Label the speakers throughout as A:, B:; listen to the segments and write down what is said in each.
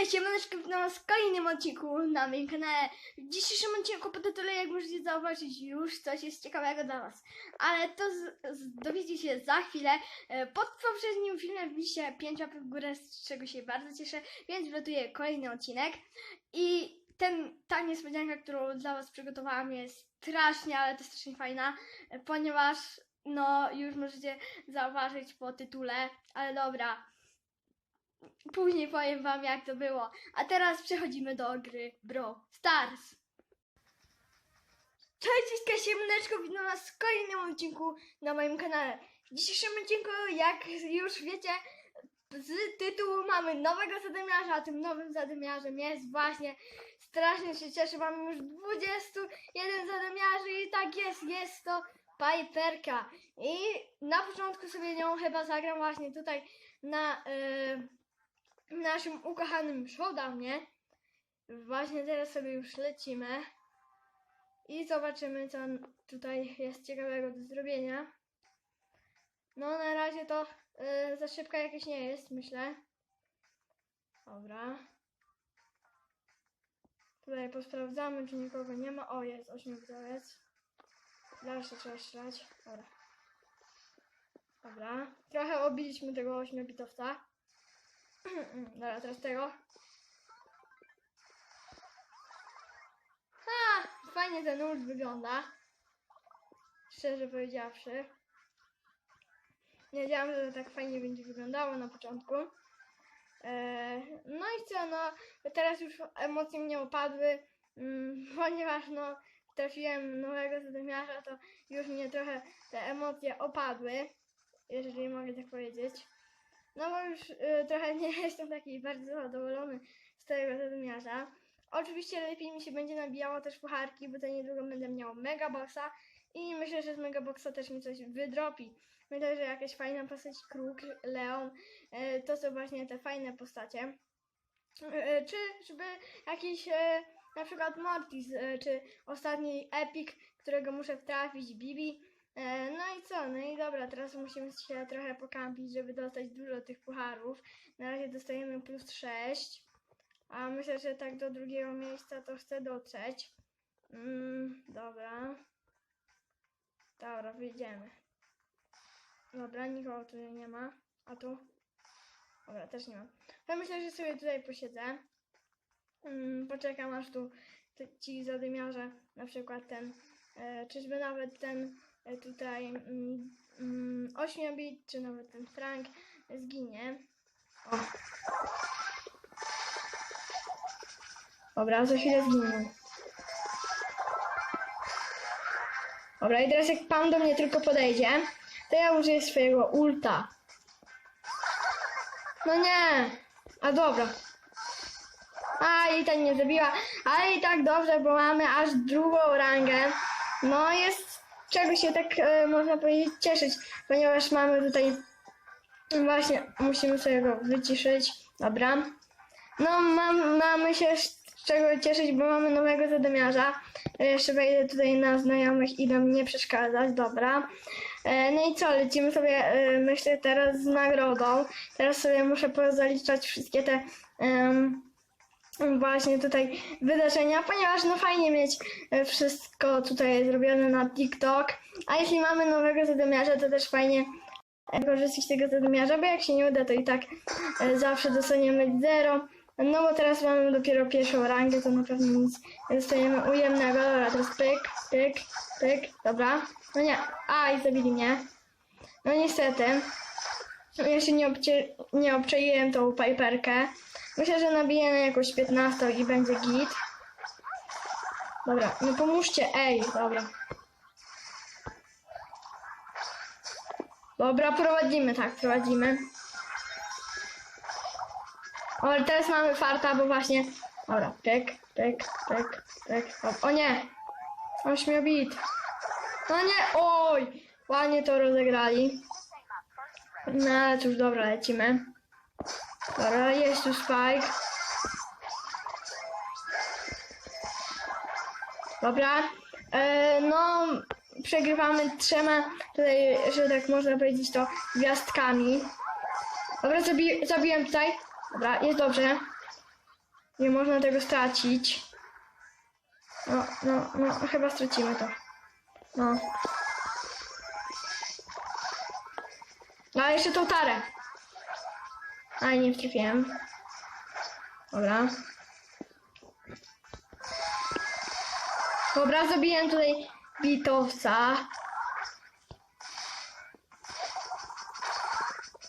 A: Cześć, siemaneczko, witam was w kolejnym odcinku na moim kanale. W dzisiejszym odcinku po tytule, jak możecie zauważyć, już coś jest ciekawego dla was. Ale to z, z, dowiecie się za chwilę. E, Pod poprzednim filmem wbiliście 5 łapek w górę, z czego się bardzo cieszę, więc wlatuję kolejny odcinek. I ten, ta niespodzianka, którą dla was przygotowałam jest strasznie, ale to strasznie fajna, e, ponieważ no już możecie zauważyć po tytule, ale dobra. Później powiem wam jak to było. A teraz przechodzimy do gry Bro Stars. Cześć, cześć, siemaneczko, witam was w kolejnym odcinku na moim kanale. W dzisiejszym odcinku, jak już wiecie, z tytułu mamy nowego zadymiarza, a tym nowym zadymiarzem jest właśnie, strasznie się cieszę, mamy już 21 zadymiarzy i tak jest, jest to Piperka. I na początku sobie nią chyba zagram właśnie tutaj na... Yy, naszym ukochanym showdownie. Właśnie teraz sobie już lecimy. I zobaczymy, co tutaj jest ciekawego do zrobienia. No, na razie to y, za szybko jakieś nie jest, myślę. Dobra. Tutaj posprawdzamy, czy nikogo nie ma. O, jest ośmiobitowiec. Dalsze trzeba strzelać. Dobra. Dobra. Trochę obiliśmy tego ośmiobitowca. Dobra, teraz tego. Ha! Fajnie ten ult wygląda. Szczerze powiedziawszy. Nie wiedziałam, że to tak fajnie będzie wyglądało na początku. Eee, no i co, no teraz już emocje mnie opadły, mm, ponieważ no trafiłem nowego zadymiarza, to już mnie trochę te emocje opadły, jeżeli mogę tak powiedzieć. No bo już y, trochę nie jestem taki bardzo zadowolony z tego zadymiarza. Oczywiście lepiej mi się będzie nabijało też pucharki, bo to niedługo będę miał Megaboxa i myślę, że z Megaboxa też mi coś wydropi. Myślę, że jakaś fajna postać, Kruk, Leon, y, to są właśnie te fajne postacie. Y, Czy żeby jakiś y, na przykład Mortis, y, czy ostatni Epic, którego muszę trafić, Bibi. E, No i co? No i dobra, teraz musimy się trochę pokampić, żeby dostać dużo tych pucharów. Na razie dostajemy plus 6. A myślę, że tak do drugiego miejsca to chcę dotrzeć. Mm, dobra. Dobra, wyjdziemy. Dobra, nikogo tutaj nie ma. A tu? Dobra, też nie ma. Ja myślę, że sobie tutaj posiedzę. Mm, poczekam aż tu ci zadymiarze, na przykład ten, e, czyżby nawet ten tutaj mm, mm, 8 bit, czy nawet ten Frank zginie. O. Dobra, za chwilę zginie. Dobra, i teraz jak pan do mnie tylko podejdzie, to ja użyję swojego ulta. No nie! A dobra. A i tak nie zabiła, ale i tak dobrze, bo mamy aż drugą rangę. No jest czego się tak e, można powiedzieć cieszyć, ponieważ mamy tutaj właśnie musimy sobie go wyciszyć. Dobra. No mam, mamy się z czego cieszyć, bo mamy nowego zadymiarza. Jeszcze wejdę tutaj na znajomych i nam nie przeszkadzać, dobra. E, No i co, lecimy sobie, e, myślę, teraz z nagrodą. Teraz sobie muszę pozaliczać wszystkie te właśnie tutaj wydarzenia, ponieważ no fajnie mieć e, wszystko tutaj zrobione na TikTok. A jeśli mamy nowego zadymiarza, to też fajnie e, korzystać z tego zadymiarza, bo jak się nie uda, to i tak e, zawsze dostaniemy zero. No bo teraz mamy dopiero pierwszą rangę, to na pewno nic nie dostaniemy ujemnego. Dobra, teraz pyk, pyk, pyk, dobra. No nie, a i zabili mnie. No niestety. Ja się nie, obcie, nie obczaiłem tą piperkę. Myślę, że nabiję na jakąś 15 i będzie git. Dobra, no pomóżcie, ej, dobra. Dobra, prowadzimy, tak, prowadzimy. O, ale teraz mamy farta, bo właśnie... Dobra, pyk, pyk, pyk, pyk. O, o nie! Ośmiobit. No nie, oj! Ładnie to rozegrali. No, ale cóż, dobra, lecimy. Dobra, jest tu Spike. Dobra. E, no, przegrywamy trzema, tutaj, że tak można powiedzieć, to gwiazdkami. Dobra, zabi zabiłem tutaj. Dobra, jest dobrze. Nie można tego stracić. No, no, no, chyba stracimy to. No. A jeszcze tą tarę. A, nie trafiłem. Dobra. Dobra, zabiłem tutaj bitowca.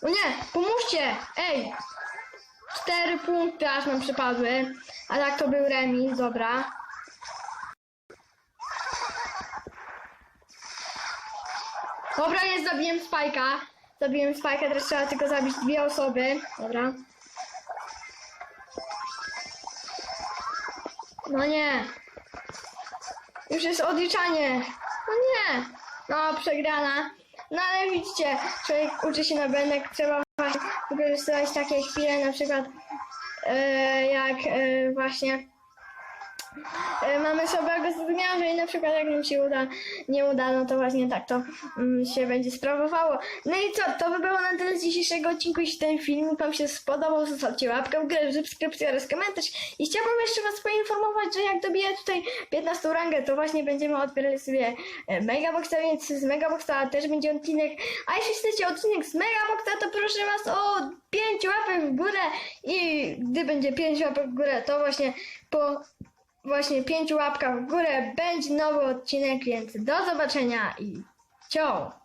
A: O nie, pomóżcie! Ej! Cztery punkty aż nam przypadły. A tak to był remis, dobra. Dobra, jest, zabiłem spajka. Zabiłem spajka, teraz trzeba tylko zabić dwie osoby. Dobra. No nie. Już jest odliczanie. No nie. No, przegrana. No ale widzicie, człowiek uczy się na błędach, trzeba wykorzystywać takie chwile, na przykład e, jak e, właśnie mamy słabego zwymiarza i na przykład jak nam się uda, nie uda, no to właśnie tak to mm, się będzie sprawowało. No i co, to by było na tyle z dzisiejszego odcinku. Jeśli ten filmik Wam się spodobał, zostawcie łapkę w górę, subskrypcję oraz komentarz. I chciałabym jeszcze Was poinformować, że jak dobiję tutaj 15 rangę, to właśnie będziemy odbierali sobie e, Megaboxa, więc z Megaboxa też będzie odcinek. A jeśli chcecie odcinek z Megaboxa, to proszę Was o 5 łapek w górę i gdy będzie 5 łapek w górę, to właśnie po właśnie pięciu łapkach w górę będzie nowy odcinek, więc do zobaczenia i ciao!